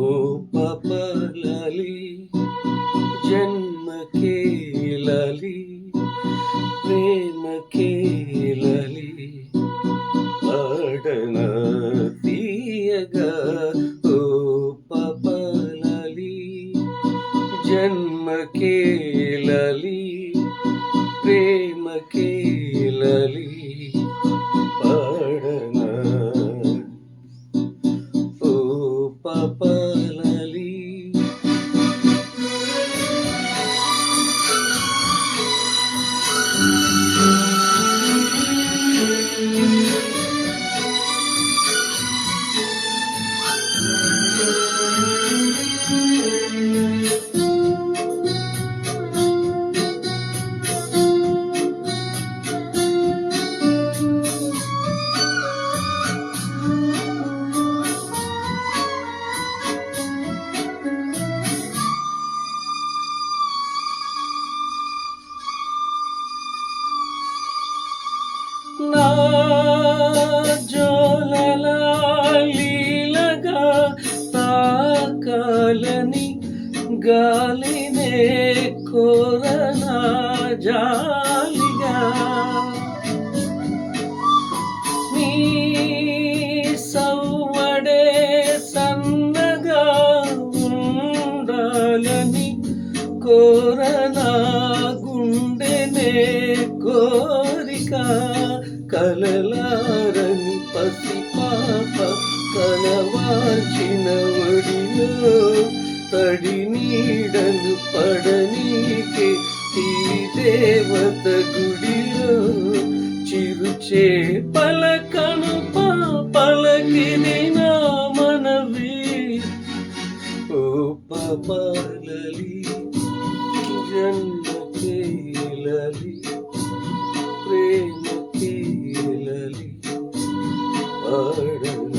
ఓ పపలలి జన్మకే లలి ప్రేమకే లలి తీయగా ఓ పపలలి జన్మకే లలి ప్రేమకే గాలినే కోరనా జాలిగా? నీ సవ్వడే సన్నగా ఉండాలని కోరనా గుండెనే కోరిక కలలా తడి నీడలు పడనీకే ఈ దేవత గుడిలో చిరుచే పలకను పలకిది నా మనవి. ఓ పాపాలలి జన్మకే లలి ప్రేమకే లలి పాడన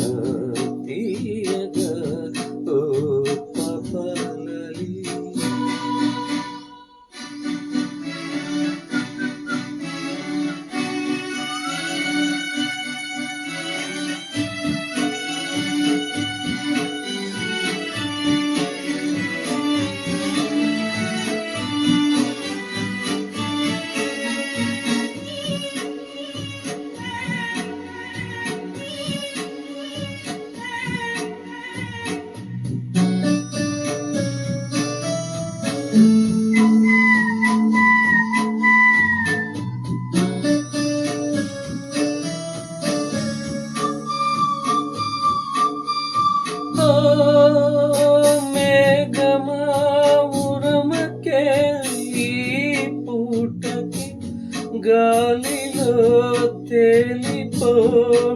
తేలిపో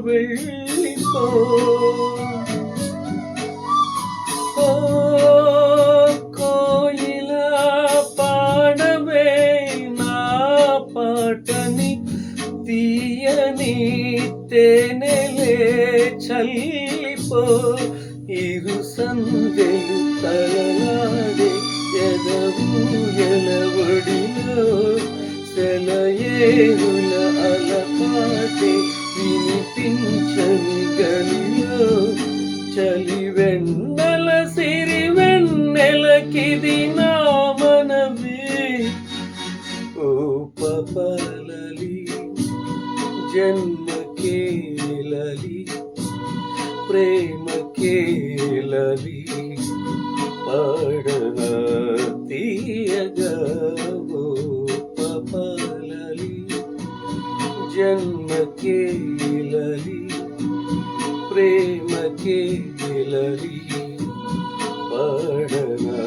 వెళ్ళిపో ఓ కోయిలా పాడవే నా పాటని తీయని తేనెలే చల్లిపో ఇరు సందెలు తలలాడే ఎదవు ఎలవడిలో సెలయేరుల అలపాటే వినిపించని గలిలో చలి వెన్నెల సిరి వెన్నెలకిది నా మనవి ఓ పపలలి జన్మకే లలి ప్రేమకే ప్రేమకే ఇలరి ప్రేమకే ఇలరి పడనా?